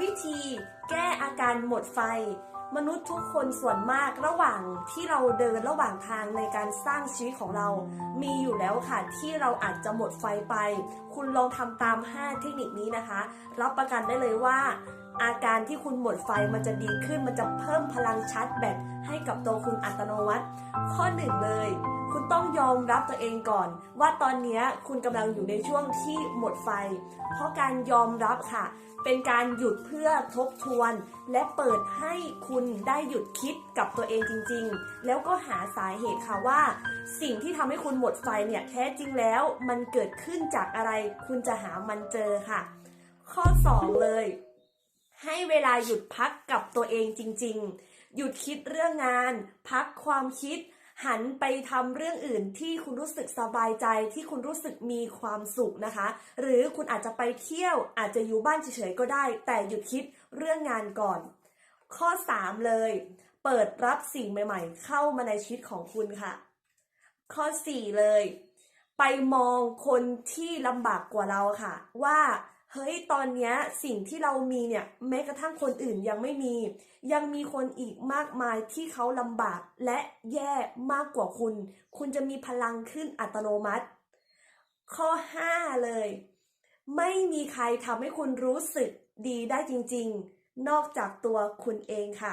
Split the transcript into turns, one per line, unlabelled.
วิธีแก้อาการหมดไฟ มนุษย์ทุกคนส่วนมากระหว่างที่เราเดินระหว่างทางในการสร้างชีวิตของเรา มีอยู่แล้วค่ะที่เราอาจจะหมดไฟไป คุณลองทำตาม 5 เทคนิคนี้นะคะ รับประกันได้เลยว่าอาการที่คุณหมดไฟมันจะดีขึ้น มันจะเพิ่มพลังชาร์จแบตให้กับตัวคุณอัตโนมัติ ข้อหนึ่งเลย องยอมรับตัวเองก่อน ว่าตอนนี้คุณกำลังอยู่ในช่วงที่หมดไฟ เพราะการยอมรับค่ะ เป็นการหยุดเพื่อทบทวน และเปิดให้คุณได้หยุดคิดกับตัวเองจริง ๆ แล้วก็หาสาเหตุค่ะว่า สิ่งที่ทำให้คุณหมดไฟเนี่ยแท้จริงแล้วมันเกิดขึ้นจากอะไร คุณจะหามันเจอค่ะ ข้อ 2 เลย ให้เวลาหยุดพักกับตัวเองจริง ๆ หยุดคิดเรื่องงาน พักความคิด หันไปทำเรื่องอื่นที่คุณรู้สึกสบายใจที่คุณรู้สึกมีความสุขนะคะ หรือคุณอาจจะไปเที่ยวอาจจะอยู่บ้านเฉยๆก็ได้ แต่หยุดคิดเรื่องงานก่อน ข้อ 3 เลย เปิดรับสิ่งใหม่ๆ เข้ามาในชีวิตของคุณค่ะ ข้อ 4 เลย ไปมองคนที่ลำบากกว่าเราค่ะ ว่า เฮ้ยตอนนี้สิ่งที่เรามีเนี่ยแม้กระทั่งคนอื่นยังไม่มี ยังมีคนอีกมากมายที่เขาลำบากและแย่มากกว่าคุณ คุณจะมีพลังขึ้นอัตโนมัติ ข้อ 5 เลย ไม่มีใครทำให้คุณรู้สึกดีได้จริง ๆ นอกจากตัวคุณเองค่ะ